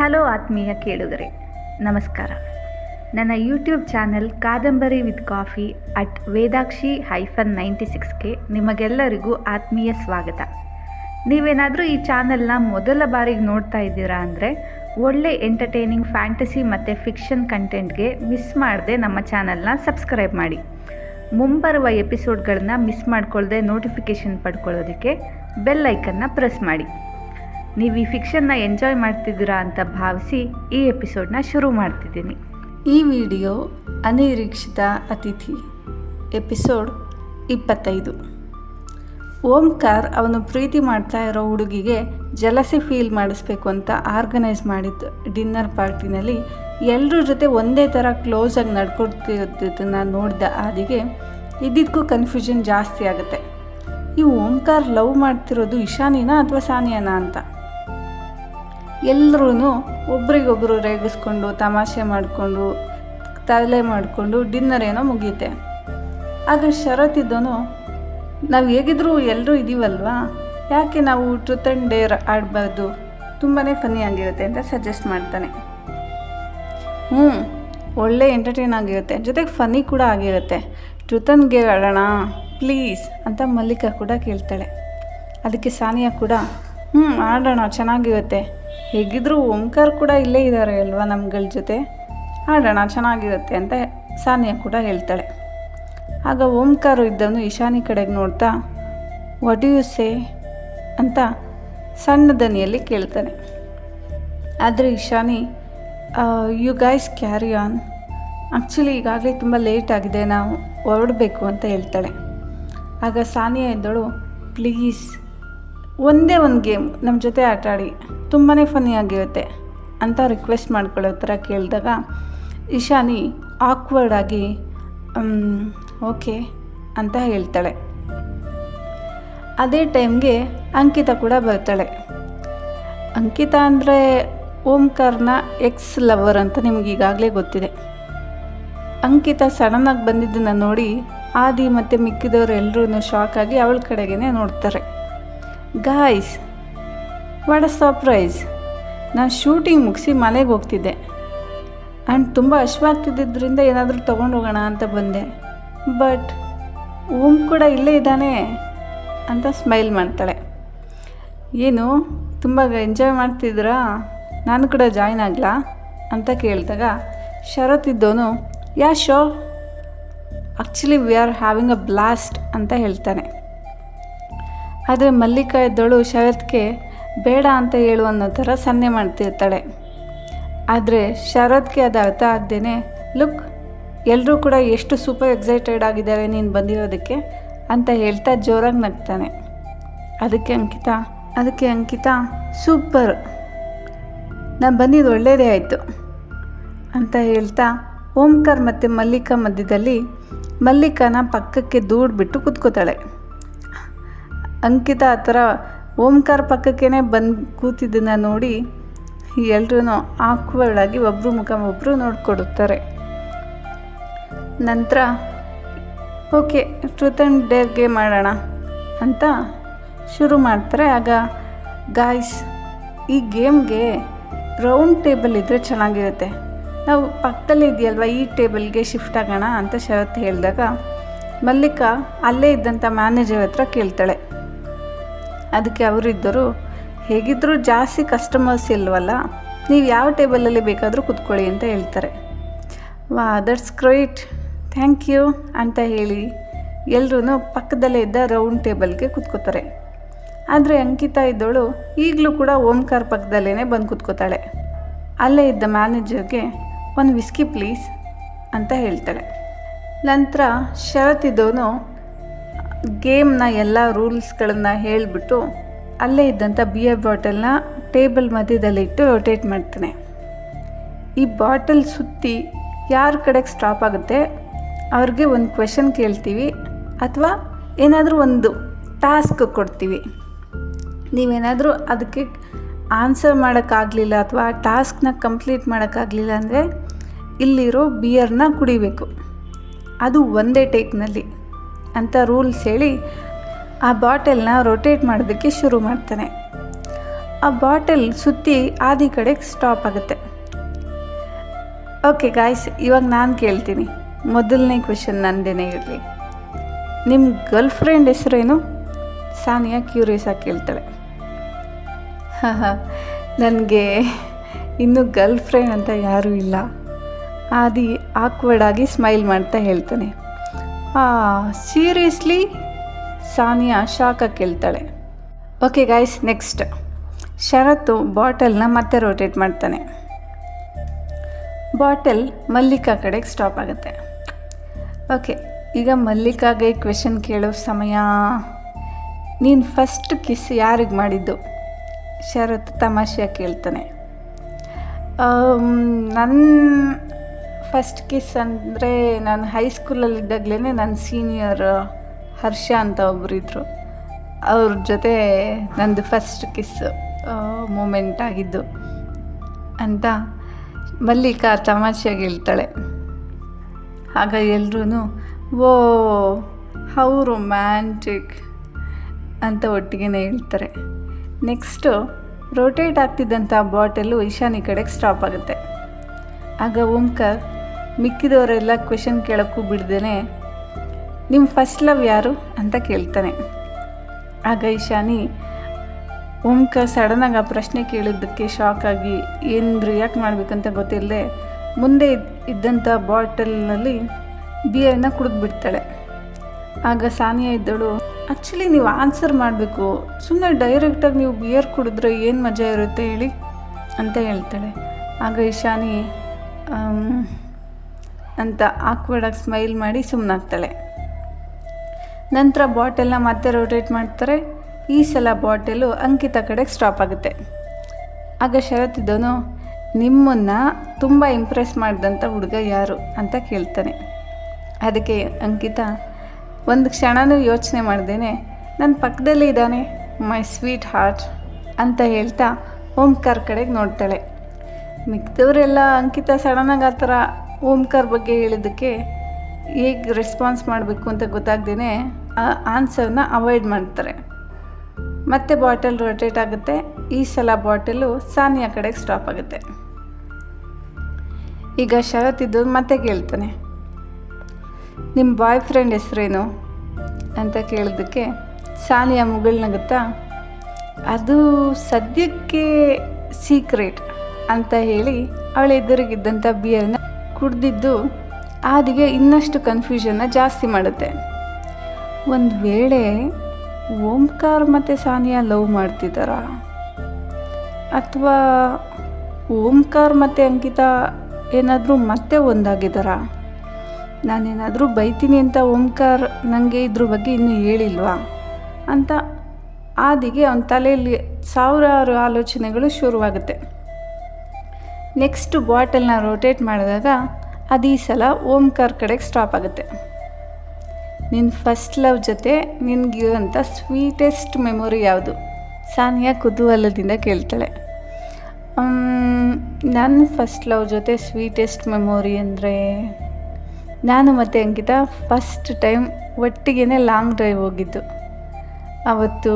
Hello ಆತ್ಮೀಯ ಕೇಳುಗರೆ, ನಮಸ್ಕಾರ. ನನ್ನ YouTube channel Kadambari with coffee at Vedakshi hyphen ninety ಸಿಕ್ಸ್ಗೆ ನಿಮಗೆಲ್ಲರಿಗೂ ಆತ್ಮೀಯ ಸ್ವಾಗತ. ನೀವೇನಾದರೂ ಈ ಚಾನೆಲ್ನ ಮೊದಲ ಬಾರಿಗೆ ನೋಡ್ತಾ ಇದ್ದೀರಾ ಅಂದರೆ, ಒಳ್ಳೆ ಎಂಟರ್ಟೈನಿಂಗ್ ಫ್ಯಾಂಟಸಿ ಮತ್ತು ಫಿಕ್ಷನ್ ಕಂಟೆಂಟ್ಗೆ ಮಿಸ್ ಮಾಡದೆ ನಮ್ಮ ಚಾನೆಲ್ನ ಸಬ್ಸ್ಕ್ರೈಬ್ ಮಾಡಿ. ಮುಂಬರುವ ಎಪಿಸೋಡ್ಗಳನ್ನ ಮಿಸ್ ಮಾಡ್ಕೊಳ್ಳದೆ ನೋಟಿಫಿಕೇಷನ್ ಪಡ್ಕೊಳ್ಳೋದಕ್ಕೆ ಬೆಲ್ ಐಕನ್ನ ಪ್ರೆಸ್ ಮಾಡಿ. ನೀವು ಈ ಫಿಕ್ಷನ್ನ ಎಂಜಾಯ್ ಮಾಡ್ತಿದ್ದೀರಾ ಅಂತ ಭಾವಿಸಿ ಈ ಎಪಿಸೋಡ್ನ ಶುರು ಮಾಡ್ತಿದ್ದೀನಿ. ಈ ವಿಡಿಯೋ ಅನಿರೀಕ್ಷಿತ ಅತಿಥಿ ಎಪಿಸೋಡ್ ಇಪ್ಪತ್ತೈದು. ಓಂಕಾರ್ ಅವನು ಪ್ರೀತಿ ಮಾಡ್ತಾ ಇರೋ ಹುಡುಗಿಗೆ ಜಲಸಿ ಫೀಲ್ ಮಾಡಿಸ್ಬೇಕು ಅಂತ ಆರ್ಗನೈಸ್ ಮಾಡಿದ್ದು ಡಿನ್ನರ್ ಪಾರ್ಟಿನಲ್ಲಿ ಎಲ್ಲರ ಜೊತೆ ಒಂದೇ ಥರ ಕ್ಲೋಸಾಗಿ ನಡ್ಕೊಡ್ತಿರೋದನ್ನು ನೋಡಿದ ಆದಿಗೆ ಇದ್ದಿದ್ದಕ್ಕೂ ಕನ್ಫ್ಯೂಷನ್ ಜಾಸ್ತಿ ಆಗುತ್ತೆ. ಈ ಓಂಕಾರ್ ಲವ್ ಮಾಡ್ತಿರೋದು ಇಶಾನಿನಾ ಅಥವಾ ಸಾನಿಯಾನಾ ಅಂತ? ಎಲ್ಲರೂ ಒಬ್ರಿಗೊಬ್ಬರು ರೇಗಿಸ್ಕೊಂಡು, ತಮಾಷೆ ಮಾಡಿಕೊಂಡು, ತಲೆ ಮಾಡಿಕೊಂಡು ಡಿನ್ನರ್ ಏನೋ ಮುಗಿಯುತ್ತೆ ಆಗ ಶರತ್ ಇದ್ದೋನು, ನಾವು ಹೇಗಿದ್ರೂ ಎಲ್ಲರೂ ಇದೀವಲ್ವಾ? ಯಾಕೆ ನಾವು ಟ್ರೂತ್ ಆ್ಯಂಡ್ ಡೇರ್ ಆಡಬಾರ್ದು? ತುಂಬಾ ಫನಿ ಆಗಿರುತ್ತೆ ಅಂತ ಸಜೆಸ್ಟ್ ಮಾಡ್ತಾನೆ. ಹ್ಞೂ, ಒಳ್ಳೆ ಎಂಟರ್ಟೈನ್ ಆಗಿರುತ್ತೆ. ಜೊತೆಗೆ ಫನ್ನಿ ಕೂಡ ಆಗಿರುತ್ತೆ. ಟ್ರುತ್ ಗೇರ್ ಆಡೋಣ ಪ್ಲೀಸ್ ಅಂತ ಮಲ್ಲಿಕಾ ಕೂಡ ಕೇಳ್ತಾಳೆ. ಅದಕ್ಕೆ ಸಾನಿಯಾ ಕೂಡ, ಹ್ಞೂ, ಆಡೋಣ, ಚೆನ್ನಾಗಿರುತ್ತೆ. ಹೇಗಿದ್ರೂ ಓಂಕಾರ್ ಕೂಡ ಇಲ್ಲೇ ಇದ್ದಾರೆ ಅಲ್ವಾ ನಮ್ಗಳ ಜೊತೆ? ಆಡೋಣ ಚೆನ್ನಾಗಿರುತ್ತೆ ಅಂತ ಸಾನಿಯಾ ಕೂಡ ಹೇಳ್ತಾಳೆ. ಆಗ ಓಂಕಾರು ಇದ್ದವನು ಈಶಾನಿ ಕಡೆಗೆ ನೋಡ್ತಾ ವಾಟ್ ಯು ಸೇ ಅಂತ ಸಣ್ಣ ದನಿಯಲ್ಲಿ ಕೇಳ್ತಾನೆ. ಆದರೆ Ishani you guys carry on actually ಈಗಾಗಲೇ ತುಂಬ ಲೇಟ್ ಆಗಿದೆ, ನಾವು ಹೊರಡಬೇಕು ಅಂತ ಹೇಳ್ತಾಳೆ. ಆಗ ಸಾನಿಯಾ ಇದ್ದಳು ಪ್ಲೀಸ್ ಒಂದೇ ಒಂದು ಗೇಮ್ ನಮ್ಮ ಜೊತೆ ಆಟ ಆಡಿ ತುಂಬಾ ಫನಿಯಾಗಿರುತ್ತೆ ಆಗಿರುತ್ತೆ ಅಂತ ರಿಕ್ವೆಸ್ಟ್ ಮಾಡ್ಕೊಳ್ಳೋ ಥರ ಕೇಳಿದಾಗ, ಇಶಾನಿ ಆಕ್ವರ್ಡ್ ಆಗಿ ಓಕೆ ಅಂತ ಹೇಳ್ತಾಳೆ. ಅದೇ ಟೈಮ್ಗೆ ಅಂಕಿತಾ ಕೂಡ ಬರ್ತಾಳೆ. ಅಂಕಿತ ಅಂದರೆ ಓಂಕಾರ್ನ ಎಕ್ಸ್ ಲವರ್ ಅಂತ ನಿಮ್ಗೆ ಈಗಾಗಲೇ ಗೊತ್ತಿದೆ. ಅಂಕಿತಾ ಸಡನ್ನಾಗಿ ಬಂದಿದ್ದನ್ನು ನೋಡಿ ಆದಿ ಮತ್ತು ಮಿಕ್ಕಿದವರು ಎಲ್ಲರೂ ಶಾಕ್ ಆಗಿ ಅವಳ ಕಡೆಗೇ ನೋಡ್ತಾರೆ. ಗಾಯ್ಸ್ ವಾಟ್ ಅ ಸರ್ಪ್ರೈಸ್ ನಾನು ಶೂಟಿಂಗ್ ಮುಗಿಸಿ ಮನೆಗೆ ಹೋಗ್ತಿದ್ದೆ. ಆ್ಯಂಡ್ ತುಂಬ ಅಶ್ವಾಗ್ತಿದ್ದರಿಂದ ಏನಾದರೂ ತೊಗೊಂಡು ಹೋಗೋಣ ಅಂತ ಬಂದೆ. ಬಟ್ ಓಮ್ ಕೂಡ ಇಲ್ಲೇ ಇದ್ದಾನೆ ಅಂತ ಸ್ಮೈಲ್ ಮಾಡ್ತಾಳೆ. ಏನು, ತುಂಬ ಎಂಜಾಯ್ ಮಾಡ್ತಿದ್ದೀರಾ? ನಾನು ಕೂಡ ಜಾಯ್ನ್ ಆಗಲಾ? ಅಂತ ಕೇಳಿದಾಗ ಶರತ್ ಇದ್ದವನು, yeah show? Actually we are having a blast ಅಂತ ಹೇಳ್ತಾನೆ. ಆದರೆ ಮಲ್ಲಿಕಾ ಇದ್ದಳು ಶರತ್ಗೆ ಬೇಡ ಅಂತ ಹೇಳು ಅನ್ನೋ ಥರ ಸನ್ನೆ ಮಾಡ್ತಿರ್ತಾಳೆ. ಆದರೆ ಶರತ್ಗೆ ಅದು ಅರ್ಥ ಆಗ್ದೇ ಲುಕ್ ಎಲ್ಲರೂ ಕೂಡ ಎಷ್ಟು ಸೂಪರ್ ಎಕ್ಸೈಟೆಡ್ ಆಗಿದ್ದಾರೆ ನೀನು ಬಂದಿರೋದಕ್ಕೆ ಅಂತ ಹೇಳ್ತಾ ಜೋರಾಗಿ ನಗ್ತಾನೆ. ಅದಕ್ಕೆ ಅಂಕಿತಾ ಅದಕ್ಕೆ ಅಂಕಿತಾ ಸೂಪರ್ ನಾನು ಬಂದಿದ್ದು ಒಳ್ಳೆಯದೇ ಆಯಿತು ಅಂತ ಹೇಳ್ತಾ ಓಂಕಾರ್ ಮತ್ತು ಮಲ್ಲಿಕಾ ಮಧ್ಯದಲ್ಲಿ ಮಲ್ಲಿಕಾನ ಪಕ್ಕಕ್ಕೆ ದೂಡ್ಬಿಟ್ಟು ಕೂತ್ಕೋತಾಳೆ. ಅಂಕಿತ ಆ ಥರ ಓಂಕಾರ ಪಕ್ಕಕ್ಕೇ ಬಂದು ಕೂತಿದ್ದನ್ನು ನೋಡಿ ಎಲ್ಲರೂ ಆಕ್ವರ್ಡಾಗಿ ಒಬ್ಬರು ಮುಖ ಒಬ್ಬರು ನೋಡಿಕೊಡುತ್ತಾರೆ. ನಂತರ, ಓಕೆ ಟ್ರೂತ್ ಆ್ಯಂಡ್ ಡೇರ್ಗೆ ಮಾಡೋಣ ಅಂತ ಶುರು ಮಾಡ್ತಾರೆ. ಆಗ ಗಾಯ್ಸ್ ಈ ಗೇಮ್ಗೆ ರೌಂಡ್ ಟೇಬಲ್ ಇದ್ದರೆ ಚೆನ್ನಾಗಿರುತ್ತೆ. ನಾವು ಪಕ್ಕದಲ್ಲಿ ಇದೆಯಲ್ವ ಈ ಟೇಬಲ್ಗೆ ಶಿಫ್ಟ್ ಆಗೋಣ ಅಂತ ಶರತ್ ಹೇಳಿದಾಗ ಮಲ್ಲಿಕಾ ಅಲ್ಲೇ ಇದ್ದಂಥ ಮ್ಯಾನೇಜರ್ ಹತ್ರ ಕೇಳ್ತಾಳೆ. ಅದಕ್ಕೆ ಅವರಿದ್ದರು ಹೇಗಿದ್ದರೂ ಜಾಸ್ತಿ ಕಸ್ಟಮರ್ಸ್ ಇಲ್ವಲ್ಲ, ನೀವು ಯಾವ ಟೇಬಲಲ್ಲಿ ಬೇಕಾದರೂ ಕೂತ್ಕೊಳ್ಳಿ ಅಂತ ಹೇಳ್ತಾರೆ. ವಾ ದಟ್ಸ್ ಗ್ರೇಟ್ ಥ್ಯಾಂಕ್ ಯು ಅಂತ ಹೇಳಿ ಎಲ್ಲರೂ ಪಕ್ಕದಲ್ಲೇ ಇದ್ದ ರೌಂಡ್ ಟೇಬಲ್ಗೆ ಕೂತ್ಕೋತಾರೆ. ಆದರೆ ಅಂಕಿತಾ ಇದ್ದವಳು ಈಗಲೂ ಕೂಡ ಓಂಕಾರ್ ಪಕ್ಕದಲ್ಲೇ ಬಂದು ಕೂತ್ಕೋತಾಳೆ. ಅಲ್ಲೇ ಇದ್ದ ಮ್ಯಾನೇಜರ್ಗೆ ಒಂದು ವಿಸ್ಕಿ ಪ್ಲೀಸ್ ಅಂತ ಹೇಳ್ತಾಳೆ. ನಂತರ ಶರತ್ ಇದ್ದವನು ಗೇಮ್ನ ಎಲ್ಲ ರೂಲ್ಸ್ಗಳನ್ನು ಹೇಳಿಬಿಟ್ಟು ಅಲ್ಲೇ ಇದ್ದಂಥ ಬಿಯರ್ ಬಾಟಲ್ನ ಟೇಬಲ್ ಮಧ್ಯದಲ್ಲಿಟ್ಟು ರೊಟೇಟ್ ಮಾಡ್ತೇನೆ. ಈ ಬಾಟಲ್ ಸುತ್ತಿ ಯಾರ ಕಡೆಗೆ ಸ್ಟಾಪ್ ಆಗುತ್ತೆ? ಅವ್ರಿಗೆ ಒಂದು ಕ್ವೆಶನ್ ಕೇಳ್ತೀವಿ ಅಥವಾ ಏನಾದರೂ ಒಂದು ಟಾಸ್ಕ್ ಕೊಡ್ತೀವಿ. ನೀವೇನಾದರೂ ಅದಕ್ಕೆ ಆನ್ಸರ್ ಮಾಡೋಕ್ಕಾಗಲಿಲ್ಲ ಅಥವಾ ಟಾಸ್ಕ್ನ ಕಂಪ್ಲೀಟ್ ಮಾಡೋಕ್ಕಾಗಲಿಲ್ಲ ಅಂದರೆ ಇಲ್ಲಿರೋ ಬಿಯರ್ನ ಕುಡಿಬೇಕು. ಅದು ಒಂದೇ ಟೇಕ್ನಲ್ಲಿ ಅಂತ ರೂಲ್ಸ್ ಹೇಳಿ ಆ ಬಾಟಲ್ನ ರೊಟೇಟ್ ಮಾಡೋದಕ್ಕೆ ಶುರು ಮಾಡ್ತಾನೆ. ಆ ಬಾಟಲ್ ಸುತ್ತಿ ಆದಿ ಕಡೆಗೆ ಸ್ಟಾಪ್ ಆಗುತ್ತೆ. ಓಕೆ ಗಾಯ್ಸ್ ಇವಾಗ ನಾನು ಕೇಳ್ತೀನಿ. ಮೊದಲನೇ ಕ್ವೆಶನ್ ನಂದೇನೇ ಇರಲಿ. ನಿಮ್ಮ ಗರ್ಲ್ ಫ್ರೆಂಡ್ ಹೆಸರೇನು? ಸಾನಿಯಾ ಕ್ಯೂರಿಯಸ್ ಆಗಿ ಕೇಳ್ತಾಳೆ. ಹಾಂ ಹಾಂ ನನಗೆ ಇನ್ನೂ ಗರ್ಲ್ ಫ್ರೆಂಡ್ ಅಂತ ಯಾರೂ ಇಲ್ಲ. ಆದಿ ಆಕ್ವರ್ಡ್ ಆಗಿ ಸ್ಮೈಲ್ ಮಾಡ್ತಾ ಹೇಳ್ತಾನೆ. ಸೀರಿಯಸ್ಲಿ ಸಾನಿಯಾ ಶಾಖ ಕೇಳ್ತಾಳೆ. ಓಕೆ ಗಾಯ್ಸ್ ನೆಕ್ಸ್ಟ್ ಶರತ್ತು ಬಾಟಲ್ನ ಮತ್ತೆ ರೋಟೇಟ್ ಮಾಡ್ತಾನೆ. ಬಾಟಲ್ ಮಲ್ಲಿಕಾ ಕಡೆಗೆ ಸ್ಟಾಪ್ ಆಗುತ್ತೆ. ಓಕೆ ಈಗ ಮಲ್ಲಿಕಾಗೆ ಕ್ವೆಶನ್ ಕೇಳೋ ಸಮಯ. ನೀನು ಫಸ್ಟ್ ಕಿಸ್ ಯಾರಿಗೆ ಮಾಡಿದ್ದು? ಶರತ್ ತಮಾಷೆಯಾಗಿ ಕೇಳ್ತಾನೆ. ನನ್ನ ಫಸ್ಟ್ ಕಿಸ್ ಅಂದರೆ ನಾನು ಹೈಸ್ಕೂಲಲ್ಲಿದ್ದಾಗಲೇ ನನ್ನ ಸೀನಿಯರ್ ಹರ್ಷ ಅಂತ ಒಬ್ಬರಿದ್ದರು ಅವ್ರ ಜೊತೆ ನಂದು ಫಸ್ಟ್ ಕಿಸ್ ಮೂಮೆಂಟ್ ಆಗಿದ್ದು. ಅಂತ ಮಲ್ಲಿಕಾ ತಮಾಷೆಯಾಗಿ ಹೇಳ್ತಾಳೆ. ಆಗ ಎಲ್ಲರೂ ಓ ಹೌ ರೊಮ್ಯಾಂಟಿಕ್ ಅಂತ ಒಟ್ಟಿಗೆ ಹೇಳ್ತಾರೆ. ನೆಕ್ಸ್ಟು ರೋಟೇಟ್ ಆಗ್ತಿದ್ದಂಥ ಬಾಟಲು ಈಶಾನಿ ಕಡೆಗೆ ಸ್ಟಾಪ್ ಆಗುತ್ತೆ. ಆಗ ಓಂಕರ್ ಮಿಕ್ಕಿದವರೆಲ್ಲ ಕ್ವೆಶನ್ ಕೇಳೋಕ್ಕೂ ಬಿಡ್ದೇನೆ ನಿಮ್ಮ ಫಸ್ಟ್ ಲವ್ ಯಾರು? ಅಂತ ಕೇಳ್ತಾನೆ. ಆಗ ಈಶಾನಿ, ಓಂಕ ಸಡನ್ನಾಗಿ ಆ ಪ್ರಶ್ನೆ ಕೇಳಿದ್ದಕ್ಕೆ ಶಾಕ್ ಆಗಿ ಏನು ರಿಯಾಕ್ಟ್ ಮಾಡಬೇಕಂತ ಗೊತ್ತಿಲ್ಲದೆ ಮುಂದೆ ಇದ್- ಇದ್ದಂಥ ಬಾಟಲ್ನಲ್ಲಿ ಬಿಯರ್ನ ಕುಡಿದ್ಬಿಡ್ತಾಳೆ ಆಗ ಸಾನಿಯಾ ಇದ್ದಳು ಆ್ಯಕ್ಚುಲಿ ನೀವು ಆನ್ಸರ್ ಮಾಡಬೇಕು. ಸುಮ್ಮನೆ ಡೈರೆಕ್ಟಾಗಿ ನೀವು ಬಿಯರ್ ಕುಡಿದ್ರೆ ಏನು ಮಜಾ ಇರುತ್ತೆ ಹೇಳಿ? ಅಂತ ಹೇಳ್ತಾಳೆ. ಆಗ ಇಶಾನಿ ಅಂತ ಆಕ್ವರ್ಡಾಗಿ ಸ್ಮೈಲ್ ಮಾಡಿ ಸುಮ್ಮನಾಗ್ತಾಳೆ ನಂತರ ಬಾಟಲ್ನ ಮತ್ತೆ ರೋಟೇಟ್ ಮಾಡ್ತಾರೆ. ಈ ಸಲ ಬಾಟಲು ಅಂಕಿತ ಕಡೆಗೆ ಸ್ಟಾಪ್ ಆಗುತ್ತೆ. ಆಗ ಶರತ್ ಇದ್ದನು ನಿಮ್ಮನ್ನು ತುಂಬ ಇಂಪ್ರೆಸ್ ಮಾಡಿದಂಥ ಹುಡುಗ ಯಾರು? ಅಂತ ಕೇಳ್ತಾನೆ. ಅದಕ್ಕೆ ಅಂಕಿತ, ಒಂದು ಕ್ಷಣನೂ ಯೋಚನೆ ಮಾಡ್ದೇನೆ. ನನ್ನ ಪಕ್ಕದಲ್ಲೇ ಇದ್ದಾನೆ. ಮೈ ಸ್ವೀಟ್ ಹಾರ್ಟ್ ಅಂತ ಹೇಳ್ತಾ ಓಂಕಾರ್ ಕಡೆಗೆ ನೋಡ್ತಾಳೆ. ಮಿಕ್ಕಿದವರೆಲ್ಲ ಅಂಕಿತ ಸಡನ್ನಾಗಿ ಆ ಥರ ಓಂಕಾರ್ ಬಗ್ಗೆ ಹೇಳಿದ್ದಕ್ಕೆ ಹೇಗೆ ರೆಸ್ಪಾನ್ಸ್ ಮಾಡಬೇಕು ಅಂತ ಗೊತ್ತಾಗ್ದೇ ಆ ಆನ್ಸರ್ನ ಅವಾಯ್ಡ್ ಮಾಡ್ತಾರೆ. ಮತ್ತೆ ಬಾಟಲ್ ರೊಟೇಟ್ ಆಗುತ್ತೆ. ಈ ಸಲ ಬಾಟಲು ಸಾನಿಯಾ ಕಡೆಗೆ ಸ್ಟಾಪ್ ಆಗುತ್ತೆ. ಈಗ ಶರತ್ ಇದ್ದು ಮತ್ತೆ ಕೇಳ್ತಾನೆ. ನಿಮ್ಮ ಬಾಯ್ ಫ್ರೆಂಡ್ ಹೆಸ್ರೇನು? ಅಂತ ಕೇಳಿದ್ದಕ್ಕೆ ಸಾನಿಯಾ ಮುಗುಳ್ನಗುತ್ತಾ ಅದು ಸದ್ಯಕ್ಕೆ ಸೀಕ್ರೆಟ್ ಅಂತ ಹೇಳಿ ಅವಳ ಎದುರಿಗಿದ್ದಂಥ ಬಿಯರ್ನ ಕುಡ್ದಿದ್ದು ಆದಿಗೆ ಇನ್ನಷ್ಟು ಕನ್ಫ್ಯೂಷನ್ನ ಜಾಸ್ತಿ ಮಾಡುತ್ತೆ. ಒಂದು ವೇಳೆ ಓಂಕಾರ್ ಮತ್ತು ಸಾನಿಯಾ ಲವ್ ಮಾಡ್ತಿದ್ದಾರಾ? ಅಥವಾ ಓಂಕಾರ್ ಮತ್ತು ಅಂಕಿತಾ ಏನಾದರೂ ಮತ್ತೆ ಒಂದಾಗಿದ್ದಾರಾ? ನಾನೇನಾದರೂ ಬೈತೀನಿ ಅಂತ ಓಂಕಾರ್ ನನಗೆ ಇದ್ರ ಬಗ್ಗೆ ಇನ್ನೂ ಹೇಳಿಲ್ವಾ? ಅಂತ ಆದಿಗೆ ಅವನ ತಲೆಯಲ್ಲಿ ಸಾವಿರಾರು ಆಲೋಚನೆಗಳು ಶುರುವಾಗುತ್ತೆ. ನೆಕ್ಸ್ಟ್ ಬಾಟಲ್ನ ರೋಟೇಟ್ ಮಾಡಿದಾಗ ಅದು ಈ ಸಲ ಓಂಕಾರ್ ಕಡೆಗೆ ಸ್ಟಾಪ್ ಆಗುತ್ತೆ. ನಿನ್ನ ಫಸ್ಟ್ ಲವ್ ಜೊತೆ ನಿನಗಿರುವಂಥ ಸ್ವೀಟೆಸ್ಟ್ ಮೆಮೊರಿ ಯಾವುದು? ಸಾನಿಯಾ ಕುತೂಹಲದಿಂದ ಕೇಳ್ತಾಳೆ. ನನ್ನ ಫಸ್ಟ್ ಲವ್ ಜೊತೆ ಸ್ವೀಟೆಸ್ಟ್ ಮೆಮೊರಿ ಅಂದರೆ? ನಾನು ಮತ್ತು ಅಂಕಿತ ಫಸ್ಟ್ ಟೈಮ್ ಒಟ್ಟಿಗೆ ಲಾಂಗ್ ಡ್ರೈವ್ ಹೋಗಿದ್ದು. ಅವತ್ತು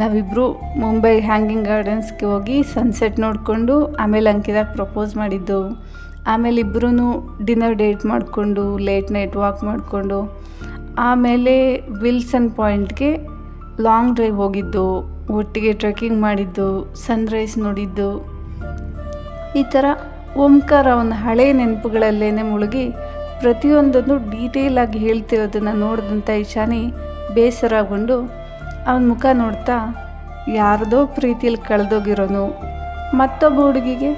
ನಾವಿಬ್ಬರು ಮುಂಬೈ ಹ್ಯಾಂಗಿಂಗ್ ಗಾರ್ಡನ್ಸ್ಗೆ ಹೋಗಿ ಸನ್ಸೆಟ್ ನೋಡಿಕೊಂಡು, ಆಮೇಲೆ ಅಂಕಿದಾಗ ಪ್ರಪೋಸ್ ಮಾಡಿದ್ದು. ಆಮೇಲೆ ಇಬ್ಬರೂ ಡಿನ್ನರ್ ಡೇಟ್ ಮಾಡಿಕೊಂಡು ಲೇಟ್ ನೈಟ್ ವಾಕ್ ಮಾಡಿಕೊಂಡು, ಆಮೇಲೆ ವಿಲ್ಸನ್ ಪಾಯಿಂಟ್ಗೆ ಲಾಂಗ್ ಡ್ರೈವ್ ಹೋಗಿದ್ದು, ಒಟ್ಟಿಗೆ ಟ್ರೆಕ್ಕಿಂಗ್ ಮಾಡಿದ್ದು ಸನ್ರೈಸ್ ನೋಡಿದ್ದು. ಈ ಥರ ಓಂಕಾರ ಅವನ ಹಳೆ ನೆನಪುಗಳಲ್ಲೇ ಮುಳುಗಿ ಪ್ರತಿಯೊಂದನ್ನು ಡೀಟೇಲಾಗಿ ಹೇಳ್ತಿರೋದನ್ನು ನೋಡಿದಂಥ ಇಶಾನಿ ಬೇಸರಗೊಂಡು ಅವನ ಮುಖ ನೋಡ್ತಾ ಯಾರದೋ ಪ್ರೀತಿಯಲ್ಲಿ ಕಳೆದೋಗಿರೋನು. ಮತ್ತೊಬ್ಬ ಹುಡುಗಿಗೆ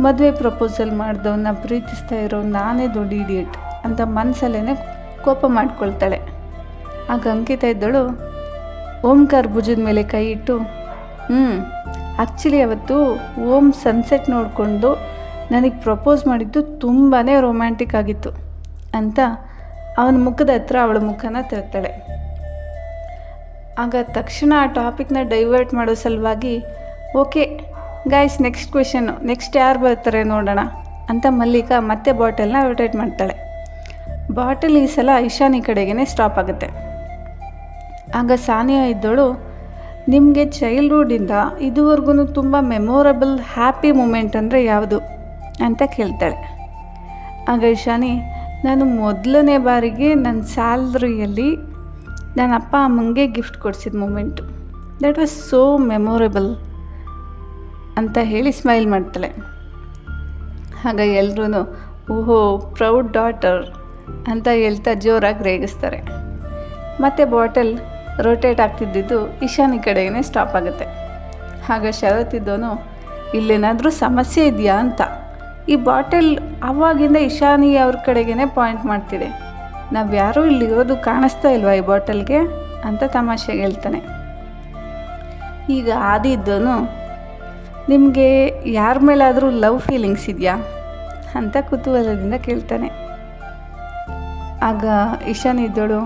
ಮದುವೆ ಪ್ರಪೋಸಲ್ ಮಾಡಿದವನ್ನ ಪ್ರೀತಿಸ್ತಾ ಇರೋ ನಾನೇ ದೊಡ್ಡ ಇಡಿಯಟ್ ಅಂತ ಮನಸ್ಸಲ್ಲೇ ಕೋಪ ಮಾಡ್ಕೊಳ್ತಾಳೆ. ಆಗ ಅಂಕಿತ ಇದ್ದಳು, ಓಂಕಾರ್ ಭುಜದ ಮೇಲೆ ಕೈ ಇಟ್ಟು ಹ್ಞೂ ಆ್ಯಕ್ಚುಲಿ ಅವತ್ತು ಓಂ ಸನ್ಸೆಟ್ ನೋಡಿಕೊಂಡು ನನಗೆ ಪ್ರಪೋಸ್ ಮಾಡಿದ್ದು ತುಂಬಾ ರೊಮ್ಯಾಂಟಿಕ್ ಆಗಿತ್ತು ಅಂತ ಅವನ ಮುಖದ ಹತ್ರ ಅವಳ ಮುಖನ ತರ್ತಾಳೆ ಆಗ ತಕ್ಷಣ ಆ ಟಾಪಿಕ್ನ ಡೈವರ್ಟ್ ಮಾಡೋ ಸಲುವಾಗಿ okay guys next question next ಯಾರು ಬರ್ತಾರೆ ನೋಡೋಣ? ಅಂತ ಮಲ್ಲಿಕಾ ಮತ್ತೆ ಬಾಟಲ್ನ ರೊಟೇಟ್ ಮಾಡ್ತಾಳೆ. ಬಾಟಲ್ ಈ ಸಲ ಇಶಾನಿ ಕಡೆಗೇ ಸ್ಟಾಪ್ ಆಗುತ್ತೆ. ಆಗ ಸಾನಿಯಾ ಇದ್ದವಳು ನಿಮಗೆ ಚೈಲ್ಡ್ಹುಡ್ಡಿಂದ ಇದುವರೆಗೂ ತುಂಬ ಮೆಮೊರಬಲ್ ಹ್ಯಾಪಿ ಮೂಮೆಂಟ್ ಅಂದರೆ ಯಾವುದು? ಅಂತ ಕೇಳ್ತಾಳೆ. ಆಗ ಇಶಾನಿ ನಾನು ಮೊದಲನೇ ಬಾರಿಗೆ ನನ್ನ ಸ್ಯಾಲ್ರಿಯಲ್ಲಿ ನನ್ನ ಅಪ್ಪ ಅಮ್ಮಂಗೆ gift ಕೊಡಿಸಿದ moment. That was so memorable ಅಂತ ಹೇಳಿ ಸ್ಮೈಲ್ ಮಾಡ್ತಾಳೆ. ಹಾಗಾಗಿ ಎಲ್ಲರೂ ಓಹೋ ಪ್ರೌಡ್ ಡಾಟರ್ ಅಂತ ಹೇಳ್ತಾ ಜೋರಾಗಿ ರೇಗಿಸ್ತಾರೆ. ಮತ್ತು ಬಾಟಲ್ ರೊಟೇಟ್ ಆಗ್ತಿದ್ದಿದ್ದು ಈಶಾನಿ ಕಡೆಗೇ ಸ್ಟಾಪ್ ಆಗುತ್ತೆ. ಆಗ ಇದ್ದೋನು ಇಲ್ಲೇನಾದರೂ ಸಮಸ್ಯೆ ಇದೆಯಾ? ಅಂತ. ಈ ಬಾಟಲ್ ಅವಾಗಿಂದ ಇಶಾನಿ ಅವ್ರ ಕಡೆಗೇ ಪಾಯಿಂಟ್ ಮಾಡ್ತಿದೆ. ನಾವು ಯಾರೂ ಇಲ್ಲಿರೋದು ಕಾಣಿಸ್ತಾ ಇಲ್ವಾ ಈ ಬಾಟಲ್ಗೆ ಅಂತ ತಮಾಷೆಗೆ ಹೇಳ್ತಾನೆ. ಈಗ ಆದಿದ್ದನು ನಿಮಗೆ ಯಾರ ಮೇಲಾದರೂ ಲವ್ ಫೀಲಿಂಗ್ಸ್ ಇದೆಯಾ? ಅಂತ ಕುತೂಹಲದಿಂದ ಕೇಳ್ತಾನೆ. ಆಗ ಇಶಾನ್ ಇದ್ದಳು,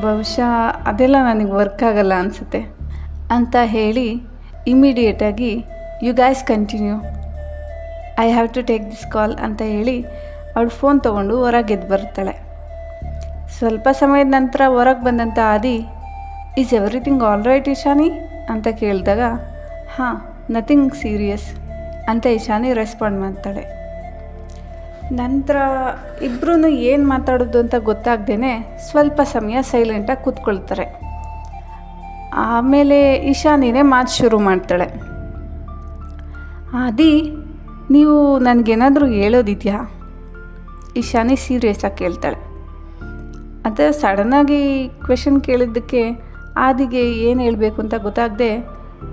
ಬಹುಶಃ ಅದೆಲ್ಲ ನನಗೆ ವರ್ಕ್ ಆಗಲ್ಲ ಅನಿಸುತ್ತೆ ಅಂತ ಹೇಳಿ ಇಮಿಡಿಯೇಟಾಗಿ you guys continue I have to take this call ಅಂತ ಹೇಳಿ ಅವಳು ಫೋನ್ ತೊಗೊಂಡು ಹೊರಗೆದ್ದು ಬರ್ತಾಳೆ. ಸ್ವಲ್ಪ ಸಮಯದ ನಂತರ ಹೊರಗೆ ಬಂದಂಥ Adi is everything all right Ishani ಅಂತ ಕೇಳಿದಾಗ, ಹಾಂ ನಥಿಂಗ್ ಸೀರಿಯಸ್ ಅಂತ ಇಶಾನಿ ರೆಸ್ಪಾಂಡ್ ಮಾಡ್ತಾಳೆ. ನಂತರ ಇಬ್ಬರೂ ಏನು ಮಾತಾಡೋದು ಅಂತ ಗೊತ್ತಾಗ್ದೇ ಸ್ವಲ್ಪ ಸಮಯ ಸೈಲೆಂಟಾಗಿ ಕೂತ್ಕೊಳ್ತಾರೆ. ಆಮೇಲೆ ಇಶಾನಿನೇ ಮಾತು ಶುರು ಮಾಡ್ತಾಳೆ. ಆದಿ, ನೀವು ನನಗೇನಾದರೂ ಹೇಳೋದಿದೆಯಾ? ಇಶಾನಿ ಸೀರಿಯಸ್ ಆಗಿ ಕೇಳ್ತಾಳೆ. ಅದೇ ಸಡನ್ನಾಗಿ ಕ್ವೆಶನ್ ಕೇಳಿದ್ದಕ್ಕೆ ಆದಿಗೆ ಏನು ಹೇಳಬೇಕು ಅಂತ ಗೊತ್ತಾಗದೆ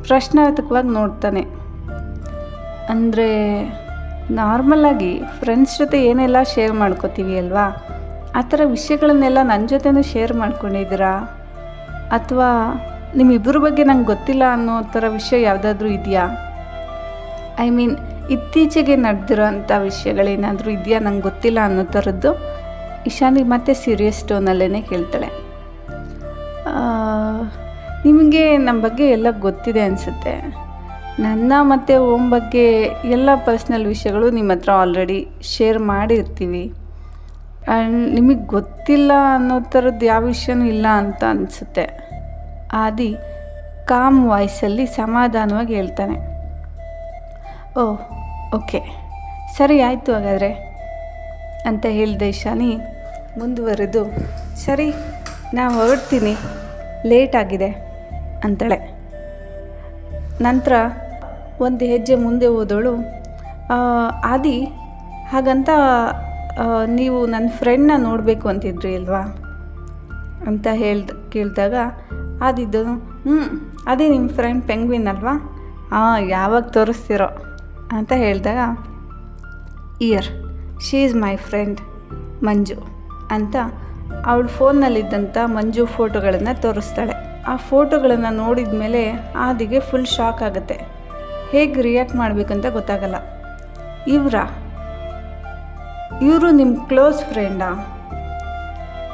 ಪ್ರಶ್ನಾರ್ಥಕವಾಗಿ ನೋಡ್ತಾನೆ. ಅಂದರೆ ನಾರ್ಮಲ್ಲಾಗಿ ಫ್ರೆಂಡ್ಸ್ ಜೊತೆ ಏನೆಲ್ಲ ಶೇರ್ ಮಾಡ್ಕೋತೀವಿ ಅಲ್ವಾ? ಆ ಥರ ವಿಷಯಗಳನ್ನೆಲ್ಲ ನನ್ನ ಜೊತೆನೂ ಶೇರ್ ಮಾಡ್ಕೊಂಡಿದ್ದೀರಾ? ಅಥವಾ ನಿಮ್ಮಿಬ್ಬರ ಬಗ್ಗೆ ನಂಗೆ ಗೊತ್ತಿಲ್ಲ ಅನ್ನೋ ಥರ ವಿಷಯ ಯಾವುದಾದ್ರೂ ಇದೆಯಾ? ಐ ಮೀನ್ ಇತ್ತೀಚೆಗೆ ನಡೆದಿರೋ ಅಂಥ ವಿಷಯಗಳೇನಾದರೂ ಇದೆಯಾ ನಂಗೆ ಗೊತ್ತಿಲ್ಲ ಅನ್ನೋ ಥರದ್ದು? ಇಶಾನಿ ಮತ್ತೆ ಸೀರಿಯಸ್ ಟೋನಲ್ಲೇ ಕೇಳ್ತಾಳೆ ನಿಮಗೆ ನಮ್ಮ ಬಗ್ಗೆ ಎಲ್ಲ ಗೊತ್ತಿದೆ ಅನಿಸುತ್ತೆ. ನನ್ನ ಮತ್ತು ಓಮ್ ಬಗ್ಗೆ ಎಲ್ಲ ಪರ್ಸ್ನಲ್ ವಿಷಯಗಳು ನಿಮ್ಮ ಹತ್ರ ಆಲ್ರೆಡಿ ಶೇರ್ ಮಾಡಿರ್ತೀವಿ. ಆ್ಯಂಡ್ ನಿಮಗೆ ಗೊತ್ತಿಲ್ಲ ಅನ್ನೋ ಥರದ್ದು ಯಾವ ವಿಷಯನೂ ಇಲ್ಲ ಅಂತ ಅನಿಸುತ್ತೆ. ಆದಿ ಕಾಮ್ ವಾಯ್ಸಲ್ಲಿ ಸಮಾಧಾನವಾಗಿ ಹೇಳ್ತಾನೆ. ಓ ಓಕೆ ಸರಿ, ಆಯಿತು ಹಾಗಾದರೆ. ಅಂತ ಹೇಳಿದೆ ಇಶಾನಿ. ಮುಂದುವರೆದು ಸರಿ ನಾನು ಹೊರಡ್ತೀನಿ. ಲೇಟ್ ಆಗಿದೆ ಅಂತಳೆ. ನಂತರ ಒಂದು ಹೆಜ್ಜೆ ಮುಂದೆ ಹೋದವಳು "ಆ, ಆದಿ ಹಾಗಂತ ನೀವು ನನ್ನ ಫ್ರೆಂಡ್ನ ನೋಡಬೇಕು ಅಂತಿದ್ರಿ ಅಲ್ವಾ? ಅಂತ ಹೇಳ್ದ ಕೇಳಿದಾಗ ಆದಿದ್ದು ಹ್ಞೂ ಅದೇ ನಿಮ್ಮ ಫ್ರೆಂಡ್ ಪೆಂಗ್ವಿನ್ ಅಲ್ವಾ? ಹಾಂ ಯಾವಾಗ ತೋರಿಸ್ತಿರೋ ಅಂತ ಹೇಳಿದಾಗ yeah she is my friend Manju. ಅಂತ ಅವಳ ಫೋನ್ನಲ್ಲಿದ್ದಂಥ ಮಂಜು ಫೋಟೋಗಳನ್ನು ತೋರಿಸ್ತಾಳೆ. ಆ ಫೋಟೋಗಳನ್ನು ನೋಡಿದ ಮೇಲೆ ಆದಿಗೆ ಫುಲ್ ಶಾಕ್ ಆಗುತ್ತೆ. ಹೇಗೆ ರಿಯಾಕ್ಟ್ ಮಾಡಬೇಕಂತ ಗೊತ್ತಾಗಲ್ಲ. ಇವರಾ? ಇವರು ನಿಮ್ಮ ಕ್ಲೋಸ್ ಫ್ರೆಂಡಾ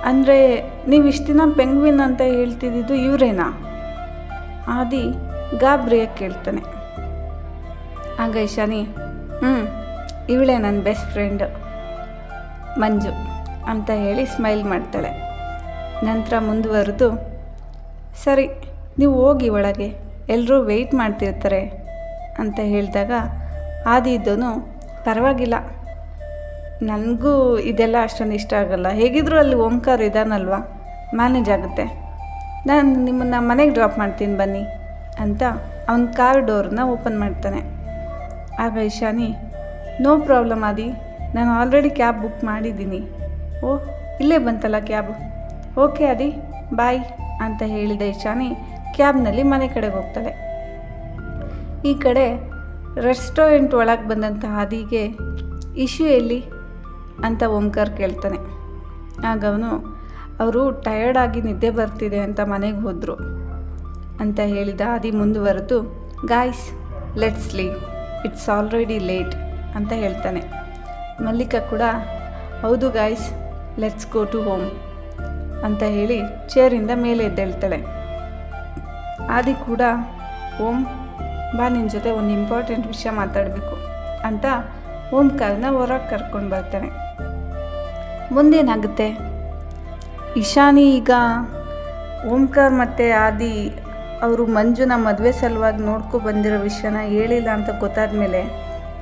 ಅಂದರೆ ನೀವು ಇಷ್ಟು ದಿನ ಪೆಂಗ್ವಿನ್ ಅಂತ ಹೇಳ್ತಿದ್ದಿದ್ದು ಇವರೇನಾ? ಆದಿ ಗಾಬ್ರಿಯಾಗಿ ಕೇಳ್ತಾನೆ. ಆಗ ಇಶಾನಿ ಹ್ಞೂ ಇವಳೇ ನನ್ನ ಬೆಸ್ಟ್ ಫ್ರೆಂಡ್ ಮಂಜು. ಅಂತ ಹೇಳಿ ಸ್ಮೈಲ್ ಮಾಡ್ತಾಳೆ. ನಂತರ ಮುಂದುವರೆದು, ಸರಿ, ನೀವು ಹೋಗಿ ಒಳಗೆ ಎಲ್ಲರೂ ವೆಯ್ಟ್ ಮಾಡ್ತಿರ್ತಾರೆ ಅಂತ ಹೇಳಿದಾಗ, ಆದಿ ಇದ್ದವನು ಪರವಾಗಿಲ್ಲ. ನನಗೂ ಇದೆಲ್ಲ ಅಷ್ಟೊಂದು ಇಷ್ಟ ಆಗಲ್ಲ. ಹೇಗಿದ್ರೂ ಅಲ್ಲಿ ಓಂಕಾರ ಇದಾನಲ್ವ? ಮ್ಯಾನೇಜ್ ಆಗುತ್ತೆ. ನಾನು ನಿಮ್ಮನ್ನು ಮನೆಗೆ ಡ್ರಾಪ್ ಮಾಡ್ತೀನಿ ಬನ್ನಿ ಅಂತ ಅವನ ಕಾರ್ ಡೋರ್ನ ಓಪನ್ ಮಾಡ್ತಾನೆ. ಆಗ ಇಶಾನಿ, ನೋ ಪ್ರಾಬ್ಲಮ್ ಆದಿ, ನಾನು ಆಲ್ರೆಡಿ ಕ್ಯಾಬ್ ಬುಕ್ ಮಾಡಿದ್ದೀನಿ. ಓ, ಇಲ್ಲೇ ಬಂತಲ್ಲ ಕ್ಯಾಬ್? ಓಕೆ ಅದಿ, ಬಾಯ್ ಅಂತ ಹೇಳಿದ ಇಶಾನಿ ಕ್ಯಾಬ್ನಲ್ಲಿ ಮನೆ ಕಡೆಗೆ ಹೋಗ್ತಾಳೆ. ಈ ಕಡೆ ರೆಸ್ಟೋರೆಂಟ್ ಒಳಗೆ ಬಂದಂತಹ ಆದಿಗೆ ಇಶ್ಯೂ ಎಲ್ಲಿ? ಅಂತ ಓಂಕಾರ್ ಕೇಳ್ತಾನೆ. ಆಗ ಅವನು, ಅವರು ಟಯರ್ಡಾಗಿ ನಿದ್ದೆ ಬರ್ತಿದೆ ಅಂತ ಮನೆಗೆ ಹೋದರು ಅಂತ ಹೇಳಿದ ಆದಿ ಮುಂದುವರೆದು guys let's leave it's already late ಅಂತ ಹೇಳ್ತಾನೆ. ಮಲ್ಲಿಕ ಕೂಡ, ಹೌದು guys let's go to home ಅಂತ ಹೇಳಿ ಚೇರಿಂದ ಮೇಲೆ ಎದ್ದೇಳ್ತಾಳೆ. ಆದಿ ಕೂಡ, ಓಂ, ಬಾ ನಿನ್ನ ಜೊತೆ ಒಂದು ಇಂಪಾರ್ಟೆಂಟ್ ವಿಷಯ ಮಾತಾಡಬೇಕು ಅಂತ ಓಂಕಾರನ ಹೊರಗೆ ಕರ್ಕೊಂಡು ಬರ್ತಾನೆ. ಮುಂದೇನಾಗುತ್ತೆ? ಇಶಾನಿ, ಈಗ ಓಂಕಾರ್ ಮತ್ತು ಆದಿ ಅವರು ಮಂಜುನ ಮದುವೆ ಸಲುವಾಗಿ ನೋಡ್ಕೊ ಬಂದಿರೋ ವಿಷಯನ ಹೇಳಿಲ್ಲ ಅಂತ ಗೊತ್ತಾದ ಮೇಲೆ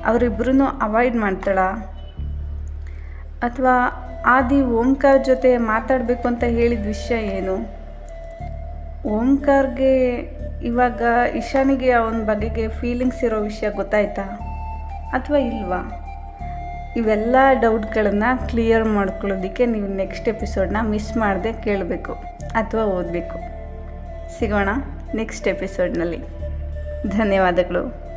ಅವರಿಬ್ಬರೂ ಅವಾಯ್ಡ್ ಮಾಡ್ತಾಳ? ಅಥವಾ ಆದಿ ಓಂಕಾರ್ ಜೊತೆ ಮಾತಾಡಬೇಕು ಅಂತ ಹೇಳಿದ ವಿಷಯ ಏನು? ಓಂಕಾರ್ಗೆ ಇವಾಗ ಇಶಾನಿಗೆ ಅವನ ಬಗೆಗೆ ಫೀಲಿಂಗ್ಸ್ ಇರೋ ವಿಷಯ ಗೊತ್ತಾಯ್ತಾ? ಅಥವಾ ಇಲ್ವಾ? ಇವೆಲ್ಲ ಡೌಟ್ಗಳನ್ನು ಕ್ಲಿಯರ್ ಮಾಡ್ಕೊಳ್ಳೋದಕ್ಕೆ ನೀವು ನೆಕ್ಸ್ಟ್ ಎಪಿಸೋಡನ್ನ ಮಿಸ್ ಮಾಡದೆ ಕೇಳಬೇಕು ಅಥವಾ ಓದಬೇಕು. ಸಿಗೋಣ ನೆಕ್ಸ್ಟ್ ಎಪಿಸೋಡ್ನಲ್ಲಿ ಧನ್ಯವಾದಗಳು.